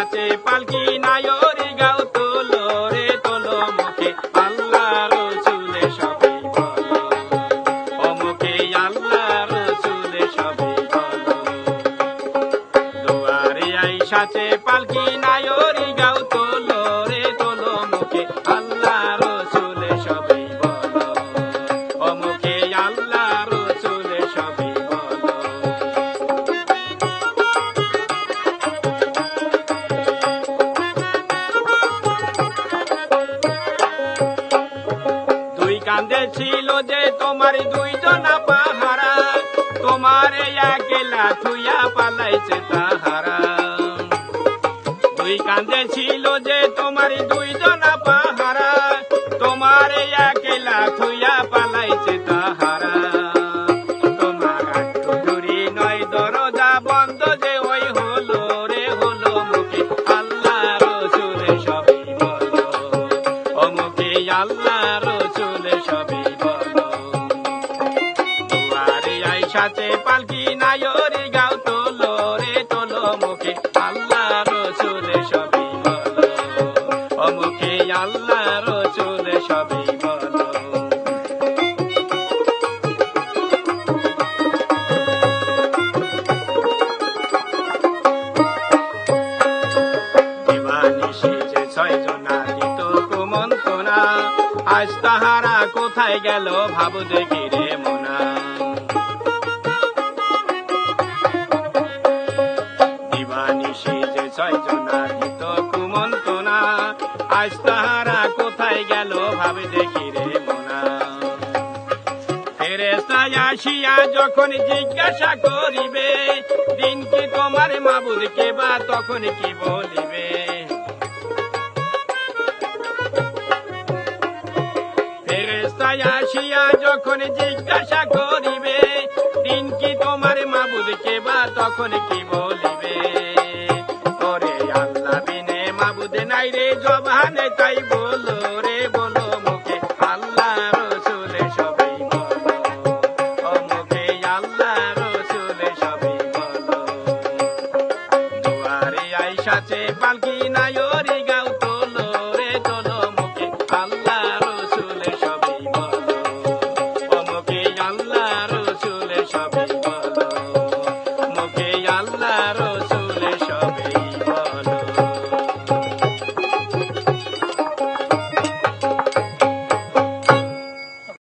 পালকি নায়রি গাও তোলো রে, তোলো মুখে। আল্লাহ রসুলে সবে বলো। আল্লাহ রসুলে সবে বলো। দুয়ারে আইসাছে পালকি নায়রি গাও কান্দে যে তোমার দুইজনা পাহারা, তোমার একেলা থুইয়া পালাইছে তাহারা। দুই কান্দে ছিল যে তোমার দুইজনা পাহারা, তোমার একেলা থুইয়া আইসাতে পালকি নায়রি গাও তোলো রে, তোলো মুখে। আল্লাহ রসুলে সবই বলো। অমুকে আল্লাহ রসুলে সবই আজ তাহারা কোথায় গেল ভাব দেখি রে মোনা দিবানিশি যে ছয়জনা দিত কুমন্তনা আজ তাহারা কোথায় গেল ভাব দেখি রে মোনা। ফেরেস্তায় আসিয়া যখন জিজ্ঞাসা করিবে, দিন কি তোমার মাবুদ কে বা তখন কি বলিবে? ফেরেস্তায় আসিয়া যখন জিজ্ঞাসা করিবে, দিন কি তোমার মাবুদ কে বা তখন কি বলিবে? নাই রে জবানে, তাই বলো রে, বলো মুখে। আল্লাহ রসুলে সবাই মুখে আল্লাহ রসুলে সবাই বলো। দুয়ারে আইসাছে পালকি